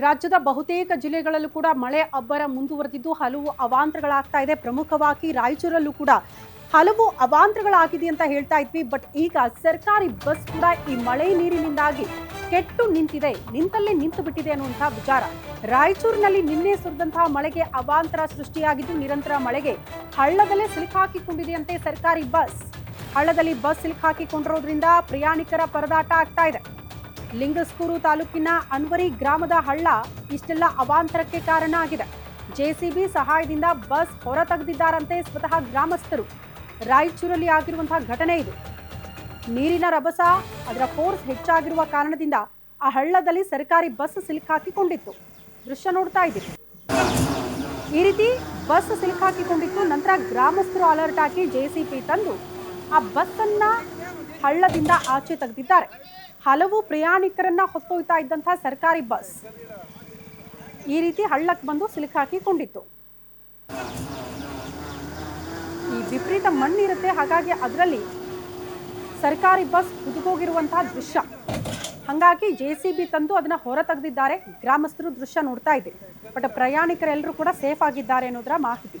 ರಾಜ್ಯದ ಬಹುತೇಕ ಜಿಲ್ಲೆಗಳಲ್ಲೂ ಕೂಡ ಮಳೆ ಅಬ್ಬರ ಮುಂದುವರೆದಿದ್ದು ಹಲವು ಅವಾಂತರಗಳಾಗ್ತಾ ಇದೆ. ಪ್ರಮುಖವಾಗಿ ರಾಯಚೂರಲ್ಲೂ ಕೂಡ ಹಲವು ಅವಾಂತರಗಳಾಗಿದೆ ಅಂತ ಹೇಳ್ತಾ ಇದ್ವಿ. ಬಟ್ ಈಗ ಸರ್ಕಾರಿ ಬಸ್ ಕೂಡ ಈ ಮಳೆ ನೀರಿನಿಂದಾಗಿ ಕೆಟ್ಟು ನಿಂತಿದೆ. ನಿಂತಲ್ಲೇ ನಿಂತು ಬಿಟ್ಟಿದೆ ಅನ್ನುವಂತಹ ವಿಚಾರ. ರಾಯಚೂರಿನಲ್ಲಿ ನಿನ್ನೆ ಸುರಿದಂತಹ ಮಳೆಗೆ ಅವಾಂತರ ಸೃಷ್ಟಿಯಾಗಿದ್ದು ನಿರಂತರ ಮಳೆಗೆ ಹಳ್ಳದಲ್ಲೇ ಸಿಲುಕಾಕಿಕೊಂಡಿದೆಯಂತೆ ಸರ್ಕಾರಿ ಬಸ್. ಹಳ್ಳದಲ್ಲಿ ಬಸ್ ಸಿಲುಕಾಕಿಕೊಂಡಿರೋದ್ರಿಂದ ಪ್ರಯಾಣಿಕರ ಪರದಾಟ ಆಗ್ತಾ ಇದೆ. ಲಿಂಗಸ್ಕೂರು ತಾಲೂಕಿನ ಅನ್ವರಿ ಗ್ರಾಮದ ಹಳ್ಳ ಇಷ್ಟೆಲ್ಲ ಅವಾಂತರಕ್ಕೆ ಕಾರಣ ಆಗಿದೆ. ಜೆಸಿಬಿ ಸಹಾಯದಿಂದ ಬಸ್ ಹೊರ ತೆಗೆದಿದ್ದಾರಂತೆ ಸ್ವತಃ ಗ್ರಾಮಸ್ಥರು. ರಾಯಚೂರಲ್ಲಿ ಆಗಿರುವಂತಹ ಘಟನೆ ಇದು. ನೀರಿನ ರಭಸ, ಅದರ ಫೋರ್ಸ್ ಹೆಚ್ಚಾಗಿರುವ ಕಾರಣದಿಂದ ಆ ಹಳ್ಳದಲ್ಲಿ ಸರ್ಕಾರಿ ಬಸ್ ಸಿಲುಕಾಕಿಕೊಂಡಿತ್ತು ದೃಶ್ಯ ನೋಡ್ತಾ ಇದ್ದೀವಿ ಈ ರೀತಿ ಬಸ್ ಸಿಲುಕಾಕಿಕೊಂಡಿತ್ತು ನಂತರ ಗ್ರಾಮಸ್ಥರು ಅಲರ್ಟ್ ಹಾಕಿ ಜೆಸಿಬಿ ತಂದು ಆ ಬಸ್ ಅನ್ನ ಹಳ್ಳದಿಂದ ಆಚೆ ತೆಗೆದಿದ್ದಾರೆ. ಹಲವು ಪ್ರಯಾಣಿಕರನ್ನ ಹೊತ್ತೊಯ್ತಾ ಇದ್ದಂತಹ ಸರ್ಕಾರಿ ಬಸ್ ಈ ರೀತಿ ಹಳ್ಳಕ್ಕೆ ಬಂದು ಸಿಲುಕಾಕಿಕೊಂಡಿತ್ತು ಈ ವಿಪರೀತ ಮಣ್ಣಿರುತ್ತೆ, ಹಾಗಾಗಿ ಅದರಲ್ಲಿ ಸರ್ಕಾರಿ ಬಸ್ ಹುದುಗೋಗಿರುವಂತಹ ದೃಶ್ಯ. ಹಾಗಾಗಿ ಜೆ ಸಿ ಬಿ ತಂದು ಅದನ್ನ ಹೊರ ತೆಗೆದಿದ್ದಾರೆ. ಗ್ರಾಮಸ್ಥರು ದೃಶ್ಯ ನೋಡ್ತಾ ಇದೆ. ಬಟ್ ಪ್ರಯಾಣಿಕರೆಲ್ಲರೂ ಕೂಡ ಸೇಫ್ ಆಗಿದ್ದಾರೆ ಅನ್ನೋದರ ಮಾಹಿತಿ.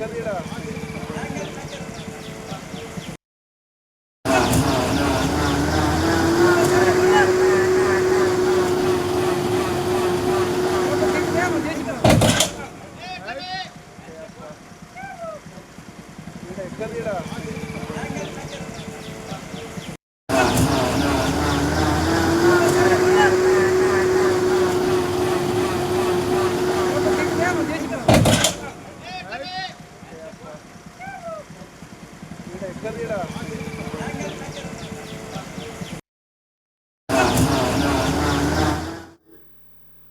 ఎక్కడ Gracias.